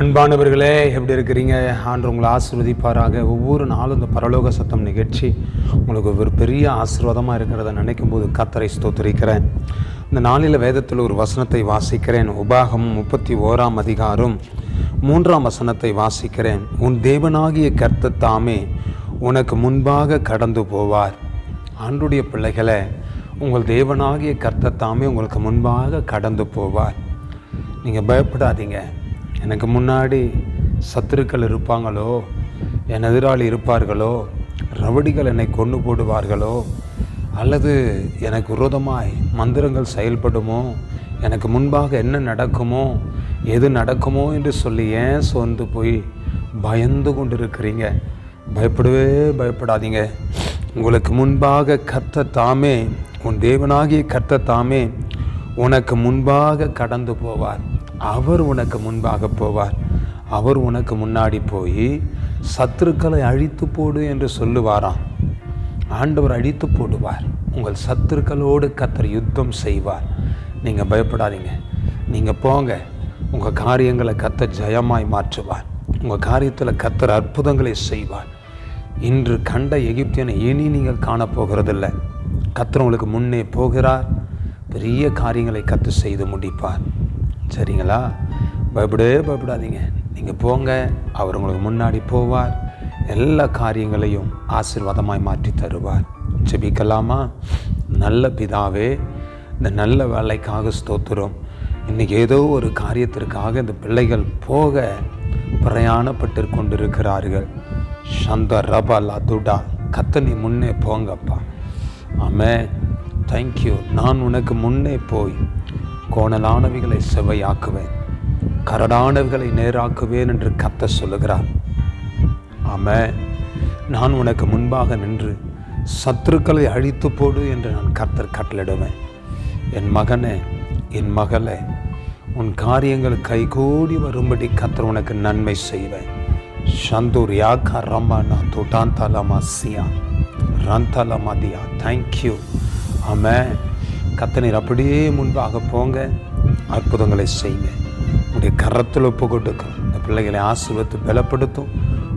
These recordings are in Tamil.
அன்பானவர்களே எப்படி இருக்கிறீங்க? ஆண்டு உங்களை ஆசிர்வதிப்பாராக. ஒவ்வொரு நாளும் இந்த பரலோக சத்தம் நிகழ்ச்சி உங்களுக்கு ஒரு பெரிய ஆசீர்வாதமாக இருக்கிறத நினைக்கும் போது கத்தரை ஸ்தோத்தரிக்கிறேன். இந்த நாளில் வேதத்தில் ஒரு வசனத்தை வாசிக்கிறேன். உபாகம் முப்பத்தி ஓராம் அதிகாரம் மூன்றாம் வசனத்தை வாசிக்கிறேன். உன் தேவனாகிய கர்த்த தாமே உனக்கு முன்பாக கடந்து போவார். ஆண்டுடைய பிள்ளைகளை உங்கள் தேவனாகிய கர்த்த தாமே உங்களுக்கு முன்பாக கடந்து போவார். நீங்கள் பயப்படாதீங்க. எனக்கு முன்னாடி சத்துருக்கள் இருப்பாங்களோ என் எதிராளி இருப்பார்களோ ரவடிகள் என்னை கொண்டு போடுவார்களோ அல்லது எனக்கு விரோதமாய் மந்திரங்கள் செயல்படுமோ எனக்கு முன்பாக என்ன நடக்குமோ எது நடக்குமோ என்று சொல்லி ஏன் சோர்ந்து போய் பயந்து கொண்டு இருக்கிறீங்க பயப்படவே பயப்படாதீங்க. உங்களுக்கு முன்பாக கத்த தாமே உன் தேவனாகிய கத்த தாமே உனக்கு முன்பாக கடந்து போவார். அவர் உனக்கு முன்பாக போவார். அவர் உனக்கு முன்னாடி போய் சத்துருக்களை அழித்து போடு என்று சொல்லுவாராம். ஆண்டவர் அழித்து போடுவார். உங்கள் சத்துருக்களோடு கத்தர் யுத்தம் செய்வார். நீங்கள் பயப்படாதீங்க. நீங்கள் போங்க. உங்கள் காரியங்களை கத்த ஜெயமாய் மாற்றுவார். உங்கள் காரியத்தில் கத்தர் அற்புதங்களை செய்வார். இன்று கண்ட எகிப்தியனை இனி நீங்கள் காணப்போகிறதில்ல. கத்தர் உங்களுக்கு முன்னே போகிறார். பெரிய காரியங்களை கத்து செய்து முடிப்பார். சரிங்களா? பயப்படவே பயப்படாதீங்க. நீங்கள் போங்க அவர் உங்களுக்கு முன்னாடி போவார். எல்லா காரியங்களையும் ஆசீர்வாதமாய் மாற்றி தருவார். ஜெபிக்கலாமா? நல்ல பிதாவே இந்த நல்ல வேலைக்காக ஸ்தோத்திரம். இன்றைக்கி ஏதோ ஒரு காரியத்திற்காக இந்த பிள்ளைகள் போக பிரயாணப்பட்டு கொண்டிருக்கிறார்கள். சந்த ரபா துடா கத்தனி முன்னே போங்கப்பா. ஆமே தேங்க்யூ நான் உனக்கு முன்னே போய் கோணலானவைகளை செவையாக்குவேன் கரடானவைகளை நேராக்குவேன் என்று கத்த சொல்லுகிறார். ஆம நான் உனக்கு முன்பாக நின்று சத்துருக்களை அழித்து போடு என்று நான் கர்த்தர் கட்டளிடுவேன் என் மகனே என் மகளே உன் காரியங்கள் கைகூடி வரும்படி கர்த்தர் உனக்கு நன்மை செய்வேன். சந்தூர் யாக்கா ரம்மா தொட்டாந்தலமா சியா ரந்தலமா தியா. தேங்க்யூ ஆமாம் கத்தனீர் அப்படியே முன்பாக போங்க. அற்புதங்களை செய்யுங்க. உடைய கரத்தில் ஒப்பு கொடுக்கும் இந்த பிள்ளைகளை ஆசீர்வத்து பலப்படுத்தும்.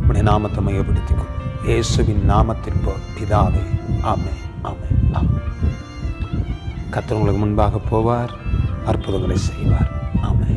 உடைய நாமத்தை மையப்படுத்திக்கும். இயேசுவின் நாமத்தின் பிதாவே ஆமே ஆமே ஆமே கத்தர் உங்களுக்கு முன்பாக போவார். அற்புதங்களை செய்வார். ஆமே